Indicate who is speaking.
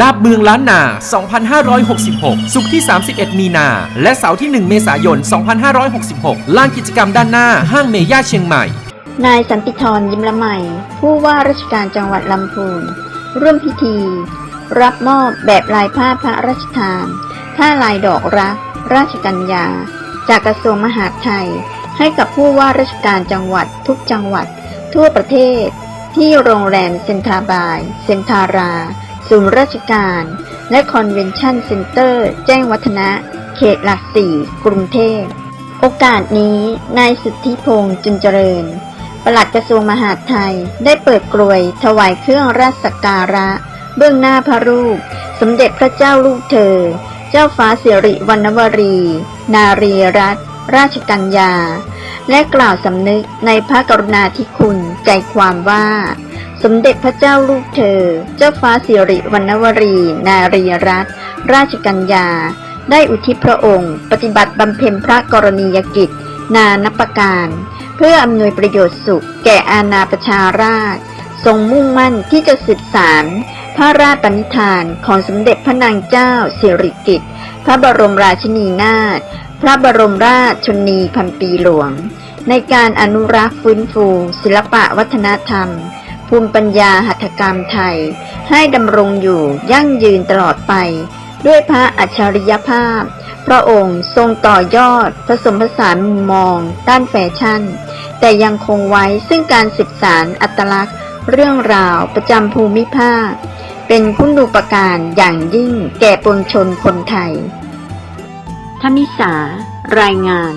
Speaker 1: ลาบเมืองล้านนา 2566 สุขที่ 31 มีนา และเสาร์ที่ 1 เมษายน 2566 ลานกิจกรรมด้านหน้าห้างเมย่าเชียงใหม่
Speaker 2: นายสันติธรยิ้มละไมผู้ว่าราชการจังหวัดลำพูน ร่วมพิธี รับมอบแบบลายผ้าพระราชทานผ้าลายดอกรัก ราชกัญญา จากกระทรวงมหาดไทย ให้กับผู้ว่าราชการจังหวัดทุกจังหวัด ทั่วประเทศ ที่โรงแรมเซนทาบาย เซ็นทารา ศูนย์ราชการ และคอนเวนชั่นเซ็นเตอร์ แจ้งวัฒนะ เขตหลักสี่กรุงเทพ โอกาสนี้นายสุทธิพงษ์จุนเจริญ ปลัดกระทรวงมหาดไทยได้เปิดกลวยถวายเครื่องราชสักการะ เบื้องหน้าพระรูป สมเด็จพระเจ้าลูกเธอ เจ้าฟ้าสิริวัณวรี นารีรัตนราชกัญญา และกล่าวสำนึกในพระกรุณาธิคุณใจความว่า สมเด็จพระเจ้าลูกเธอ เจ้าฟ้าสิริวัณวรี นารีรัตนราชกัญญา ได้อุทิศพระองค์ ปฏิบัติบำเพ็ญพระกรณียกิจ นานับประการ เพื่ออำนวยประโยชน์สุข แก่อาณาประชาราษฎร์ทรงมุ่งมั่นที่จะสืบสารพระราชปณิธานของสมเด็จพระนางเจ้าสิริกิติ์พระบรมราชินีนาถพระบรมราชชนีพันปีหลวง ในการอนุรักษ์ฟื้นฟู ศิลปะวัฒนธรรม ภูมิปัญญาหัตถกรรมไทย ให้ดำรงอยู่ยั่งยืนตลอดไป ด้วยพระอัจฉริยภาพ พระองค์ทรงต่อยอดผสมผสานมุมมอง ด้านแฟชั่น แต่ยังคงไว้ซึ่งการศึกษารอัตลักษณ์ เรื่องราวประจำภูมิภาค เป็นคุณูปการอย่างยิ่งแก่ปวงชนคนไทยธนิสารายงาน